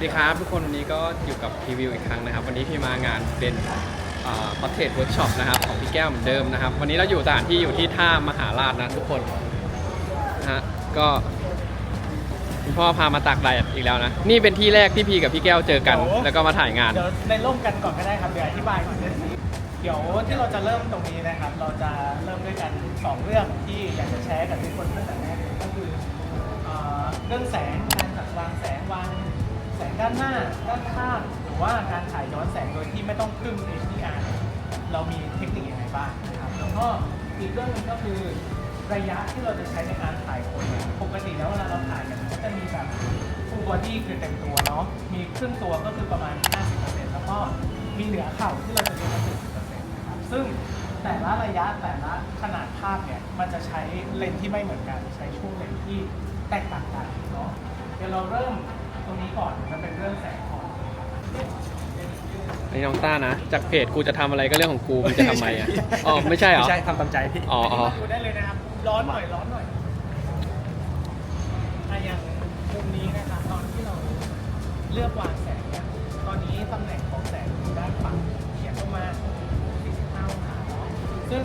วัสดีครับทุกคนวันนี้ก็อยู่กับพรีวิวอีกครั้งนะครับ วันนี้พี่มางานเป็นพอเทรดเวิร์กช็อปนะครับของพี่แก้วเหมือนเดิมนะครับ วันนี้เราอยู่สถานที่อยู่ที่ท่ามหาราชนะทุกคนนะฮะก็คุณพ่อพามาตากแดดอีกแล้วนะ นี่เป็นที่แรกที่พี่กับพี่แก้วเจอกันโอ้แล้วก็มาถ่ายงาน เดี๋ยวในร่มกันก่อนก็ได้ครับเดี๋ยวอธิบายก่อนเดี๋ยวเดี๋ยวที่เราจะเริ่มตรงนี้นะครับ เราจะเริ่มด้วยกันสองเรื่องที่อยากจะแชร์กับทุกคนตั้งแต่แรกก็คือเอ่อเรื่องแสงการจัดวางแสงวาง แสงด้านหน้า ด้านข้างหรือว่าการถ่ายย้อนแสงโดยที่ไม่ต้องพึ่ง HDR เรามีเทคนิคยังไงบ้างนะครับแล้วก็อีกเรื่องหนึงก็คือระยะที่เราจะใช้ในการถ่ายคนเนี่ยปกติแล้วเวลาเราถ่ายกันก็จะมีแบบ full body คือเต็มตัวเนาะมีครึ่งตัวก็คือประมาณ 50%แล้วก็มีเหนือเข่าที่เราจะดูมา40%นะครับซึ่งแต่ละระยะแต่ละขนาดภาพเนี่ยมันจะใช้เลนส์ที่ไม่เหมือนกัน ใช้ช่วงเลนส์ที่แตกต่างกันเนาะเดี๋ยวเราเริ่ม รงนี้ก่อนมันเป็นเรื่องแสงก่อนอันนี้น้องต้านะ จากเพจกูจะทำอะไรก็เรื่องของกูมึงจะทำไมอะอ๋อไม่ใช่เหรอ ไม่ใช่ทำตามใจพี่อ๋ออันอ๋อนี้มาดูได้เลยนะครับ ร้อนหน่อยร้อนหน่อยอะอย่างมุมนี้นะครับ ตอนที่เราเลือกวางแสงเนี่ยตอนนี้ตำแหน่งของแสงอยู่ด้านฝั่งเฉียงลงมา45องศาเนาะซึ่ง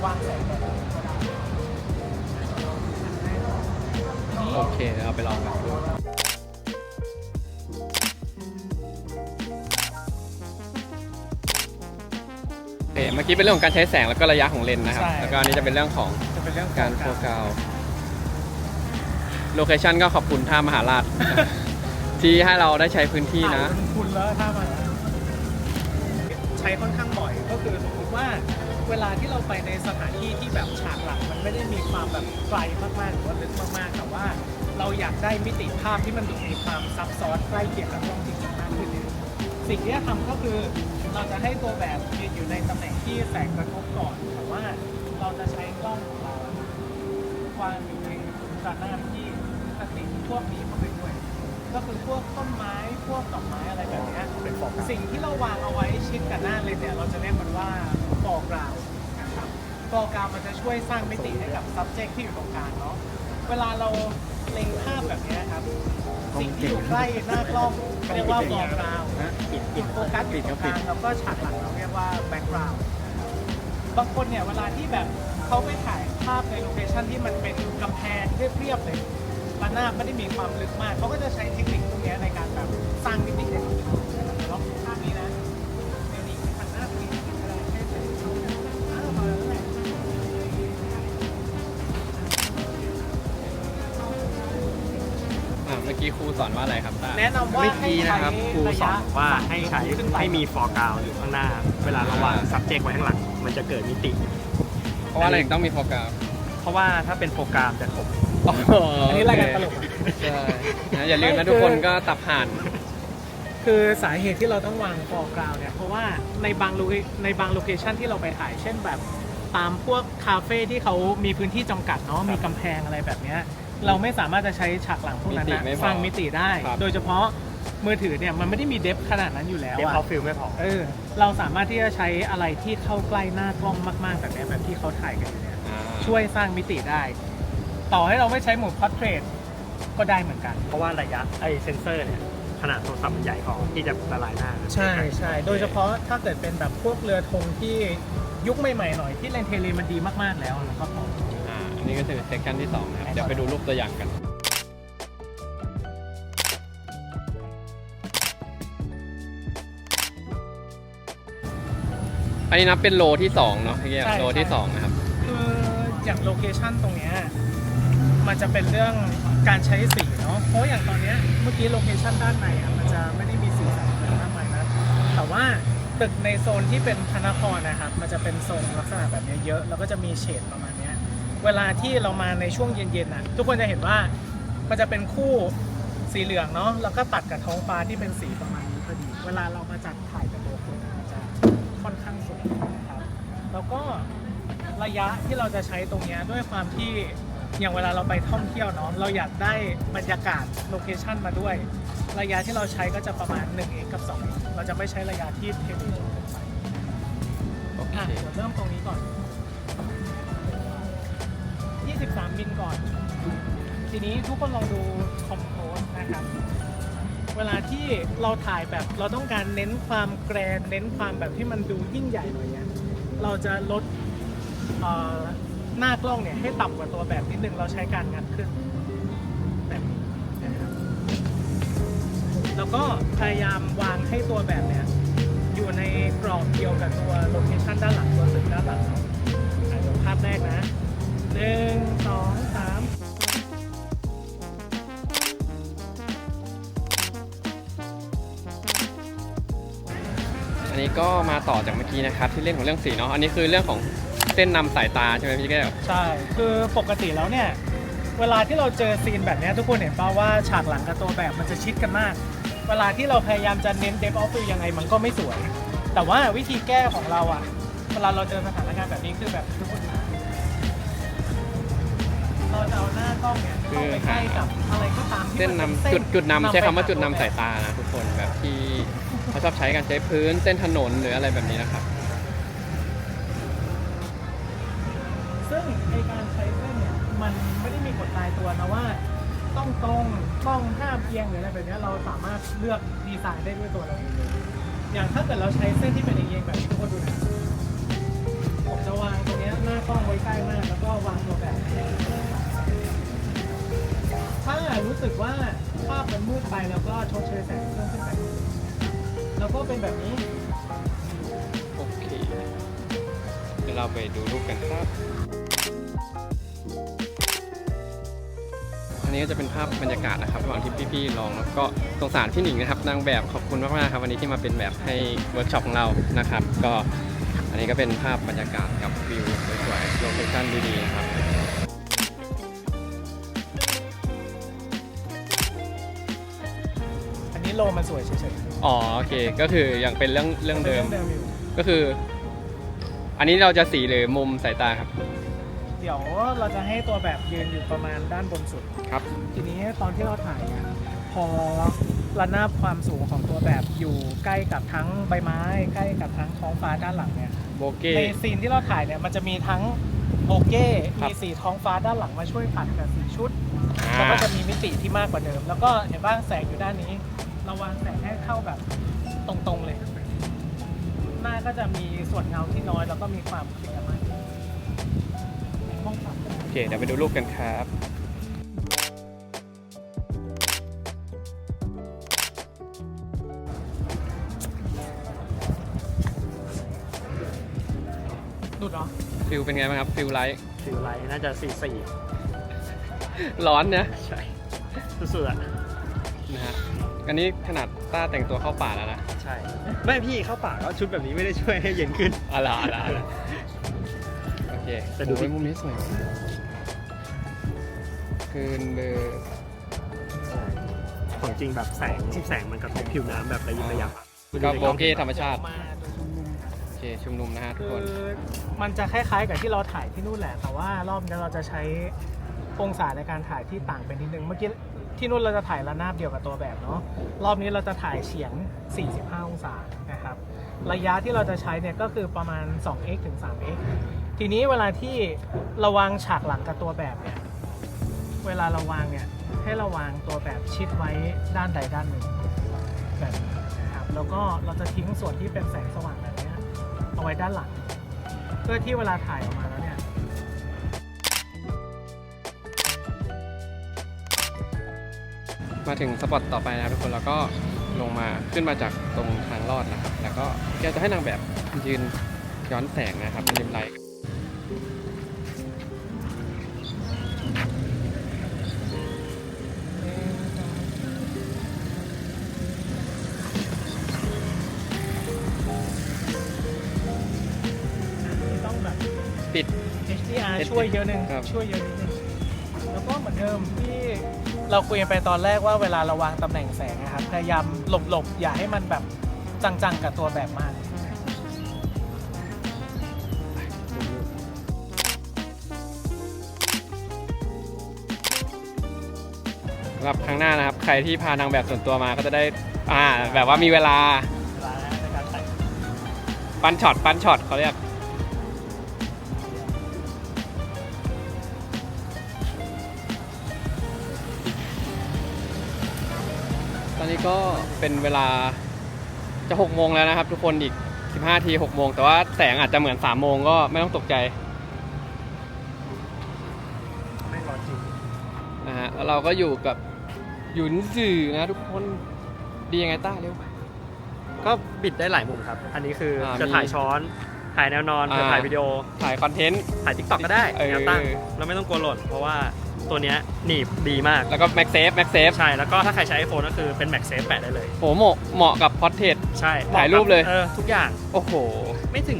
โอเคเดี๋ยวเราไปลองกันโอเคเมื่อกี้เป็นเรื่องของการใช้แสงแล้วก็ระยะของเลนส์นะครับแล้วก็อันนี้จะเป็นเรื่องของจะเป็นเรื่องการโฟกัสโลเคชันก็ขอบคุณท่ามหาราช ที่ให้เราได้ใช้พื้นที่นะ ถ่ายคุณแล้วถ้ามาใช้ค่อนข้างบ่อยก็คือสมมติว่า เวลาที่เราไปในสถานที่ที่แบบฉากหลังมันไม่ได้มีความแบบไกลมากๆหรือว่าลึกมากๆ แต่ว่าเราอยากได้มิติภาพที่มันดูมีความซับซ้อนใกล้เคียงกับกล้องจริงๆมากขึ้นเนี่ยสิ่งที่จะทำก็คือเราจะให้ตัวแบบยืนอยู่ในตำแหน่งที่แสงกระทบก่อนแต่ว่าเราจะใช้กล้องของเราวางอยู่ในระนาบที่ปกติพวกนี้เข้าไปด้วย ก็คือพวกต้นไม้พวกดอกไม้อะไรแบบเนี้ยเป็นฟอกสิ่งที่เราวางเอาไว้ชิดกับหน้าเลยเนี่ยเราจะเรียกมันว่าฟอ กราวนะครับฟอกาวมันจะช่วยสร้างมิติให้กับ subject ที่อยู่ตรงกลางเนาะ เวลาเราเล็งภาพแบบนี้ครับ สิ่งที่อยู่ใกล้หน้ากล้องเรียกว่าฟอร์กราวนะปิดปิจุดโฟกัสอยู่ตรงกลางแล้วก็ฉากหลังเราเรียกว่าแบ็กกราวด์บางคนเนี่ยเวลาที่แบบเขาไปถ่ายภาพในโลเคชันที่มันเป็นกำแพงเรียบๆเลยระนาบไม่ได้มีความลึกมากเขาก็จะใช้เทคนิคพวกนี้ในการแบบสร้างมิติให้กับภาพล กี้ครูสอนว่าอะไรครับต้าแนะนำว่าเมื่อให้กี้ใช้นะครับครูสอนว่าระยะให้ใช้ขึ้นไปให้มีฟอร์กราวอยู่ข้างหน้า เวลาเราวาง subject ไว้ข้างหลัง มันจะเกิดมิติ เพราะว่าอะไรถึงต้องมีโฟกัสเพราะว่าถ้าเป็นโฟกราวจะคมอันนี้รายการตลกใช่นะอย่าลืมนะทุกคนก็ตับห่าน คือสาเหตุที่เราต้องวางฟอร์กราวเนี่ยเพราะว่าในบางโลเคในบางโลเคชันที่เราไปถ่าย เช่นแบบตามพวกคาเฟ่ที่เขามีพื้นที่จำกัดเนาะมีกำแพงอะไรแบบเนี้ย เราไม่สามารถจะใช้ฉากหลังพวกนั้นมินะติไม่พอสร้างมิติได้ ครับ โดยเฉพาะมือถือเนี่ยมันไม่ได้มีเดฟขนาดนั้นอยู่แล้วเดฟอะเขาฟิลไม่พอ เออเราสามารถที่จะใช้อะไรที่เข้าใกล้หน้ากล้องมาก ๆ แบบเนี้ยแบบที่เขาถ่ายกันอยู่เนี่ยอ่าช่วยสร้างมิติได้ ต่อให้เราไม่ใช้โหมดพอร์เทรตก็ได้เหมือนกัน เพราะว่าระยะไอเซนเซอร์เนี่ย ขนาดโทรศัพท์มันใหญ่พอที่จะละลายหน้าใช่ใช่โดยเฉพาะถ้าเกิดเป็นแบบพวกเรือธงที่ยุคใหม่ ๆ หน่อยที่เลนเทเลมันดีมาก ๆ แล้วแล้วก็พออ่า อันนี้ก็คือเซสชันที่สองนะครับเดี๋ยวไปดูรูปตัวอย่างกัน อันนี้นับเป็นโลที่สองเนาะพี่เกียใช่ โลที่ใช่สองนะครับ คืออย่างโลเคชันตรงเนี้ยมันจะเป็นเรื่องการใช้สีเนาะเพราะอย่างตอนเนี้ยเมื่อกี้โลเคชันด้านในอะมันจะไม่ได้มีสีสันอะไรมากมายนะแต่ว่าตึกในโซนที่เป็นพระนครนะครับ มันจะเป็นทรงลักษณะแบบเนี้ยเยอะ แล้วก็จะมีเฉดประมาณ เนี้ยเวลาที่เรามาในช่วงเย็นๆน่ะทุกคนจะเห็นว่ามันจะเป็นคู่สีเหลืองเนาะแล้วก็ตัดกับท้องฟ้าที่เป็นสีประมาณนี้พอดี เวลาเรามาจัดถ่ายกับตัวคุณอาจจะค่อนข้างสูงนะครับ แล้วก็ระยะที่เราจะใช้ตรงเนี้ยด้วยความที่อย่างเวลาเราไปท่องเที่ยวเนาะเราอยากได้บรรยากาศโลเคชันมาด้วย ระยะที่เราใช้ก็จะประมาณ 1x กับ 2x เราจะไม่ใช้ระยะที่เทเลจนเกินไปโอเคอะเดี๋ยวเริ่มตรงนี้ก่อน ก่อน ทีนี้ทุกคนลองดูคอมโพสนะครับ เวลาที่เราถ่ายแบบเราต้องการเน้นความแกรนเน้นความแบบที่มันดูยิ่งใหญ่หน่อยเนี่ยเราจะลดหน้ากล้องเนี่ยให้ต่ำกว่าตัวแบบนิดนึงเราใช้การงัดขึ้นแบบนี้นะครับแล้วก็พยายามวางให้ตัวแบบเนี่ยอยู่ในกรอบเดียวกับตัวโลเคชันด้านหลังตัวตึกด้านหลัง นนี้ก็มาต่อจากเมื่อกี้นะครับที่เรื่องของเรื่องสีเนาะอันนี้คือเรื่องของเส้นนำสายตาใช่ไหมพี่แก้ว ใช่ คือปกติแล้วเนี่ย เวลาที่เราเจอซีนแบบเนี้ยทุกคนเห็นป่าว่าฉากหลังกับตัวแบบมันจะชิดกันมาก เวลาที่เราพยายามจะเน้นเดฟออฟฟิลยังไงมันก็ไม่สวย แต่ว่าวิธีแก้ของเราอะเวลาเราเจอสถานการณ์แบบนี้คือแบบทุกคนเราจะเอาหน้ากล้องเนี่ยเข้าไปใกล้กับอะไรก็ตามที่เส้นมันนำป็จุดจุดนำใช้คำว่าไปหจุดนำตัวแบบสายตานะทุกคนแบบที่ เขาชอบใช้กันใช้พื้นเส้นถนนหรืออะไรแบบนี้นะครับ ซึ่งในการใช้เส้นเนี่ยมันไม่ได้มีกฎตายตัวนะว่า ต้องตรงต้องห้ามเอียงหรืออะไรแบบเนี้ยเราสามารถเลือกดีไซน์ได้ด้วยตัวเราเองเลยอย่างถ้าเกิดเราใช้เส้นที่เป็นเอียงๆแบบนี้ทุกคนดูนะผมจะวางตรงเนี้ยหน้ากล้องไว้ใกล้มากแล้วก็วางตัวแบบถ้ารู้สึกว่าภาพมันมืดไปแล้วก็ชดเชยแสงเพิ่มขึ้นไป แล้วก็เป็นแบบนี้ โอเค เดี๋ยวเราไปดูรูปกันครับ อันนี้ก็จะเป็นภาพบรรยากาศนะครับระหว่างที่พี่ๆลองแล้วก็สงสารพี่หนิงนะครับนางแบบขอบคุณมากๆครับวันนี้ที่มาเป็นแบบให้เวิร์กช็อปของเรานะครับ ก็อันนี้ก็เป็นภาพบรรยากาศกับวิวสวยๆโลเคชั่นดีๆนะครับ โลมันสวยเฉยๆอ๋อโอเคก็คือยังเป็นเรื่องเรื่องเดิมเดิมอยู่ก็คือ อันนี้เราจะสีหรือมุมสายตาครับเดี๋ยวเราจะให้ตัวแบบยืนอยู่ประมาณด้านบนสุด ครับ ทีนี้ตอนที่เราถ่ายเนี่ยพอระนาบความสูงของตัวแบบอยู่ใกล้กับทั้งใบไม้ ใกล้กับทั้งท้องฟ้าด้านหลังเนี่ยโบเก้ ในซีนที่เราถ่ายเนี่ยมันจะมีทั้งโบเก้ครับ มีสีท้องฟ้าด้านหลังมาช่วยปัดกับสีชุดอ่าแล้วก็จะมีมิติที่มากกว่าเดิม แล้วก็เห็นว่าแสงอยู่ด้านนี้ เราวางแสงให้เข้าแบบตรงๆเลย หน้าก็จะมีส่วนเงาที่น้อยแล้วก็มีความเคลียร์มากขึ้นห้องปรับโอเค เดี๋ยวไปดูรูปกันครับดุดเหรอฟิลเป็นไงบ้างครับ ฟิลไลท์ ฟิลไลท์น่าจะสี่สี่ร้อนนะ ใช่ สุดๆอะนะฮะ อันนี้ขนาดต้าแต่งตัวเข้าป่าแล้วนะใช่ ไม่พี่เข้าป่าก็ชุดแบบนี้ไม่ได้ช่วยให้เย็นขึ้น อะไรอะไรอะไรโอเคแต่ดูโอ้ยมุมนี้สวยคืนเบอร์ของจริงแบบแสงแสงมันกระทบผิวน้ำแบบระยิบระยับอะก็โบเก้ธรรมชาติมาโดยชุมนุมโอเคชุมนุมนะฮะทุกคืคอนมันจะคล้ายๆกับที่เราถ่ายที่นู่นแหละ แต่ว่ารอบนี้เราจะใช้องศาในการถ่ายที่ต่างไปนิดนึง เมื่อกี้ ที่นู่นเราจะถ่ายระนาบเดียวกับตัวแบบเนาะรอบนี้เราจะถ่ายเฉียง 45 องศานะครับระยะที่เราจะใช้เนี่ยก็คือประมาณ 2x ถึง 3x ทีนี้เวลาที่ราวางฉากหลังกับตัวแบบเนี่ยเวลาเราวางเนี่ยให้เราวางตัวแบบชิดไว้ด้านใดด้านหนึ่งแบบนี้นะครับแล้วก็เราจะทิ้งส่วนที่เป็นแสงสว่างแบบนี้เอาไว้ด้านหลัง เพื่อที่เวลาถ่ายออกมา มาถึงสปอตต่อไปนะครับทุกคนแล้วก็ลงมาขึ้นมาจากตรงทางลอดนะครับ แล้วก็แกจะให้นางแบบยืนย้อนแสงนะครับเป็นริมไลท์ต้องแบบ ปิด HDR ช่วยเยอะหนึ่งครับ ช่วยเยอะนิดนึง แล้วก็เหมือนเดิมที่ เราคุยกันไปตอนแรกว่าเวลาเราวางตำแหน่งแสงนะครับพยายามหลบๆ อย่าให้มันแบบจังๆ กับตัวแบบมาก สำหรับครั้งหน้านะครับ ใครที่พานางแบบส่วนตัวมาก็จะได้อ่าแบบว่ามีเวลาเวลาในการแต่ง ปั้นช็อตปั้นช็อตเขาเรียก ก็เป็นเวลาจะ6โมงแล้วนะครับ ทุกคนอีก 15ที6โมงแต่ว่าแสงอาจจะเหมือน3โมงก็ไม่ต้องตกใจไม่ร้อนจริงนะฮะแล้วเราก็อยู่กับหยุนสื่อนะทุกคนดียังไงต้าเร็ว ก็บิดได้หลายมุมครับ อันนี้คืออา จะมีถ่ายช้อนถ่ายแนวนอนอ่าจะถ่ายวิดีโอถ่ายคอนเทนต์ ถ่ายทิกตอกก็ได้เออ แนวตั้งแล้วไม่ต้องกลัวหล่น เพราะว่า ตัวเนี้ยหนีบดีมากแล้วก็แม็กเซฟแม็กเซฟใช่แล้วก็ถ้าใครใช้ iPhone ก็คือเป็น Max Safe แปะได้เลย โหเหมาะเหมาะกับพอร์เทรตใช่ถ่ายรูปเลยเออทุกอย่างโอ้โห ไม่ถึง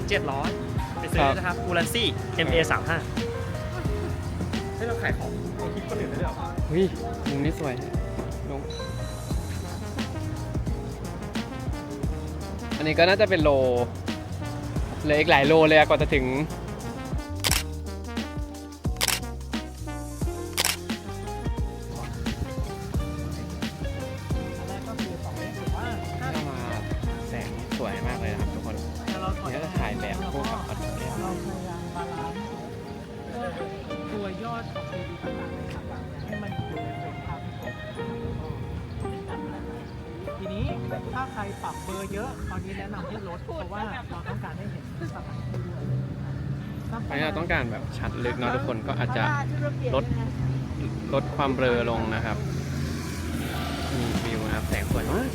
700 ไปซื้ครัอบนะครับอูลันซี่ MA 3 5ให้เราขายของในคลิปคนอื่นได้ด้วยเหรอวิมุมนี้สวยลงอันนี้ก็น่าจะเป็นโลเหลืออีกหลายโลเลยอะกว่าจะถึง การแบบชัดลึกเนาะทุกคนก็อาจจะลดลดความเบลอลงนะครับมีวิวนะครับแสงสวยมาก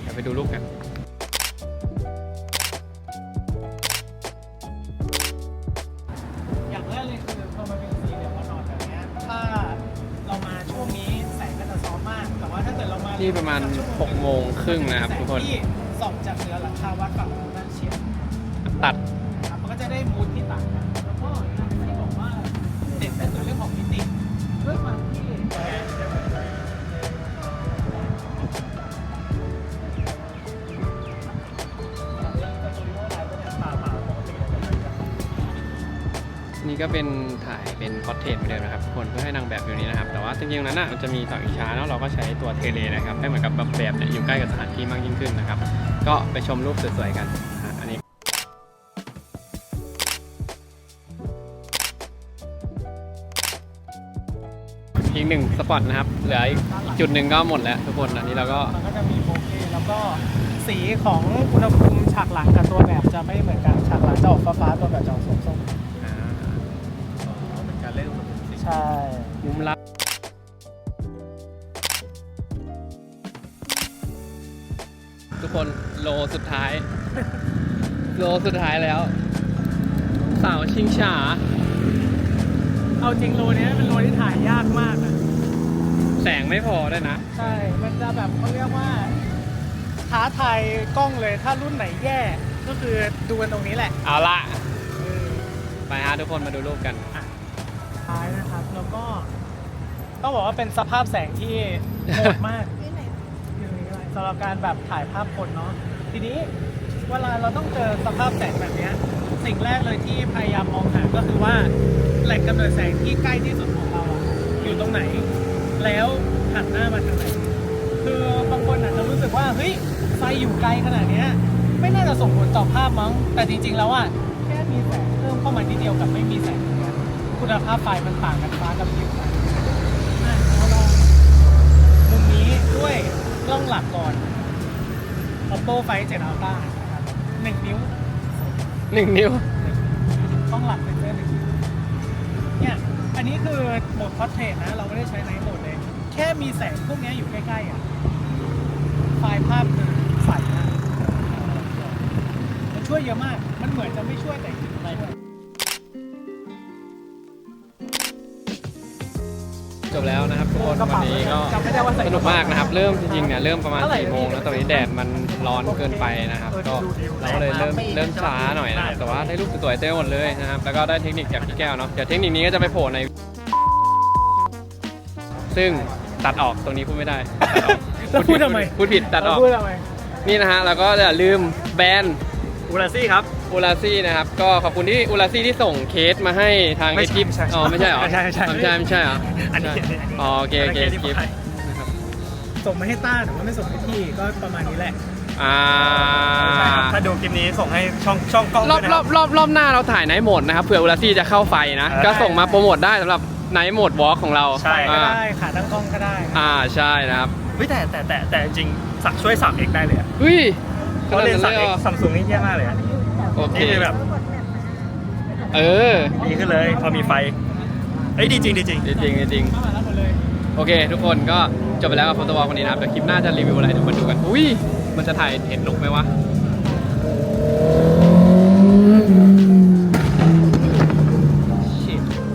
เดี๋ยวไปดูรูปกันอย่างแรกเลยคือพอมันเป็นสีเหลืองอ่อนๆแบบเนี้ยถ้าเรามาช่วงนี้แสงก็จะซ้อนมาก แต่ว่าถ้าเกิดเรามานี่ประมาณสัชั่วโง6โมงครึ่งนะครับทุกคนแสงที่ส่องจากเหนือหลังคาวัดฝั่งนู้นนั่นเฉียงตัด ก็เป็นถ่ายเป็นพอร์เทรตเหมือนเดิมนะครับทุกคนเพื่อให้นางแบบอยู่นี้นะครับ แต่ว่าจริงๆนั้นน่ะมันจะมีต่ออีกช้าแล้วเราก็ใช้ตัวเทเลนะครับ ให้เหมือนกับแบบแบบเนี่ยอยู่ใกล้กับสถานที่มากยิ่งขึ้นนะครับ ก็ไปชมรูปสวยๆกันอันนี้อีกหนึ่งสปอตนะครับ เหลืออีกจุดหนึ่งก็หมดแล้วทุกคนอันนี้เราก็มันก็จะมีโบเก้แล้วก็สีของอุณหภูมิฉากหลังกับตัวแบบจะไม่เหมือนกันฉากหลังจะออกฟ้าๆตัวแบบจะออกส้มอ่ ใช่ มุมลับทุกคนโลสุดท้าย โลสุดท้ายแล้ว สาวชิงฉาเอาจริงโลเนี้ยเป็นโลที่ถ่ายยากมากนะแสงไม่พอด้วยนะ ใช่ มันจะแบบเขาเรียกว่าท้าทายกล้องเลยถ้ารุ่นไหนแย่ ก็คือดูกันตรงนี้แหละ เอาละไปฮะทุกคนมาดูรูปกัน ท้ายนะครับ แล้วก็ต้องบอกว่าเป็นสภาพแสงที่โหดมากสำหรับการแบบถ่ายภาพคนเนาะทีนี้เวลาเราต้องเจอสภาพแสงแบบเนี้ยสิ่งแรกเลยที่พยายามมองหาก็คือว่าแหล่งกำเนิดแสงที่ใกล้ที่สุดของเราอะอยู่ตรงไหน แล้วหันหน้ามาทางไหนคือบางคนอาจจะรู้สึกว่าเฮ้ยไฟอยู่ไกลขนาดเนี้ยไม่น่าจะส่งผลต่อภาพมั้งแต่จริง ๆ แล้วอะแค่มีแสงเพิ่มเข้ามานิดเดียวกับไม่มีแสงเนี่ย คุณภาพไฟมันต่างกันฟ้ากับดินนะอะเราลองมุมนี้ด้วยกล้องหลักก่อน Oppo Find 7 Ultra นะครับหนึ่งนิ้วหนึ่งนิ้วกล้องหลักเป็นเซอร์หนึ่งนิ้วเนี่ยอันนี้คือโหมด Portrait นะ เราไม่ได้ใช้ในโหมดเลย แค่มีแสงพวกเนี้ยอยู่ใกล้ๆอะไฟล์ภาพคือใสมากมันช่วยเยอะมาก มันเหมือนจะไม่ช่วยแต่จริงๆช่วย จบแล้วนะครับทุกคนกระวันเป๋านี้ก็จำไม่ได้ว่าใส่สนุกมากนะครับ เริ่มจริงๆเนี่ยเริ่มประมาณเท่าไหร่สี่โมงแล้วตอนนี้แดดมันร้อนเกินไปนะครับ ก็เราก็เลยเริ่มเริ่มช้าหน่อยนะครับแต่ว่าได้รูปสวยๆเต็มหมดเลยนะครับแล้วก็ได้เทคนิคจากพี่แก้วเนาะเดี๋ยวเทคนิคนี้ก็จะไปโผล่ใน ซึ่งตัดออกตรงนี้พูดไม่ได้ตัดออกแล้วพูดทำไมพูดผิดตัดออกพูดทำไมนี่นะฮะแล้วก็อย่าลืมแบรนด์อูราซี่ครับ อูลาซี่นะครับ ก็ขอบคุณที่อูลาซี่ที่ส่งเคสมาให้ทางไม่เอใช่ทิปไม่ใช่อ๋อไม่ใช่เหรอไม่ใช่ไม่ใช่ ไม่ใช่ไม่ใช่เหรออันนี้อ๋อโอเคโอเคอันนี้กิฟที่นะครับส่งมาให้ต้าแต่ว่าไม่ส่งให้พี่ก็ประมาณนี้แหละอ่าใช่ครับถ้าดูคลิปนี้ส่งให้ช่องช่องกล้องรด้อวบยนะรคอรับบรอบรอบหน้าเราถ่ายไนท์โหมดนะครับเผื่ออูลาซี่จะเข้าไฟนะ เออก็ส่งมาโปรโมทได้สำหรับไนท์โหมดวอล์กของเราใช่ ก็อ่าได้ขาตั้งกล้องก็ได้อ่าใช่นะครับเฮ้ยแต่แต่แต่แต่จริงสักช่วยสับเอกได้เลยอะเฮ้ยเพราะเลนส์สักขเอนาดกนั้นลยหรซัมซุงนี่แย่มากเลยอะ โอเค นี่คือแบบเออดีขึ้นเลย พอมีไฟ เอ้ยดีจริงดีจริง จริงจริงจริงเข้ามาแล้วหมดเลยโอเค ทุกคนก็จบไปแล้วกับโฟโต้วอล์กวันนี้นะครับเดี๋ยวคลิปหน้าจะรีวิวอะไรทุกคนดูกัน อุ้ยมันจะถ่ายเห็นนกไหมวะ